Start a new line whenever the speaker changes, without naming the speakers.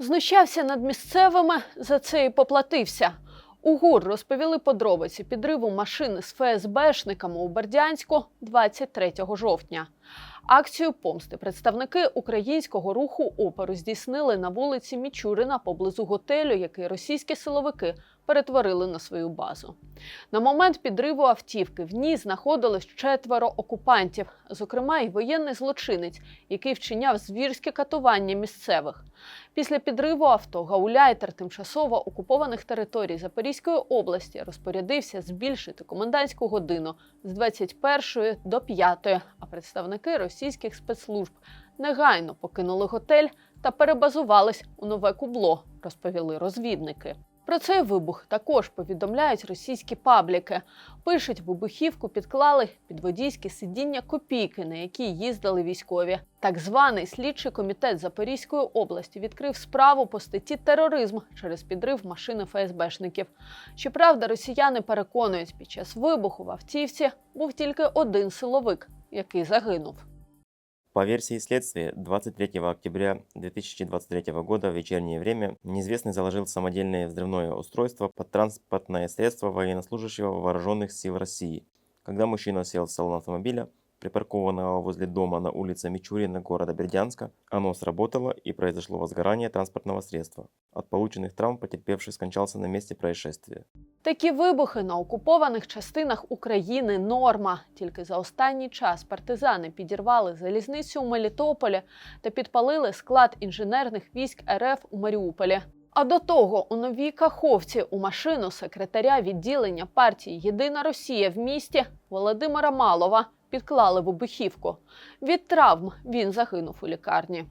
Знущався над місцевими, за це і поплатився. У ГУР розповіли подробиці підриву машини з ФСБшниками у Бердянську 23 жовтня. Акцію помсти представники українського руху опору здійснили на вулиці Мічурина поблизу готелю, який російські силовики перетворили на свою базу. На момент підриву автівки в ній знаходилось четверо окупантів, зокрема й воєнний злочинець, який вчиняв звірське катування місцевих. Після підриву авто гауляйтер тимчасово окупованих територій Запорізької області розпорядився збільшити комендантську годину з 21 до 5, а представники російських спецслужб негайно покинули готель та перебазувались у нове кубло, розповіли розвідники. Про цей вибух також повідомляють російські пабліки. Пишуть, вибухівку підклали під водійське сидіння копійки, на якій їздили військові. Так званий слідчий комітет Запорізької області відкрив справу по статті тероризм через підрив машини ФСБшників. Щоправда, росіяни переконують, під час вибуху в автівці був тільки один силовик, який загинув.
По версии следствия, 23 октября 2023 года в вечернее время неизвестный заложил самодельное взрывное устройство под транспортное средство военнослужащего вооруженных сил России. Когда мужчина сел в салон автомобиля, припаркованного возле дома на улице Мичурина города Бердянска, оно сработало и произошло возгорание транспортного средства. От полученных травм потерпевший скончался на месте происшествия.
Такі вибухи на окупованих частинах України норма. Тільки за останній час партизани підірвали залізницю у Мелітополі та підпалили склад інженерних військ РФ у Маріуполі. А до того у новій Каховці у машину секретаря відділення партії Єдина Росія в місті Володимира Малова підклали вибухівку. Від травм він загинув у лікарні.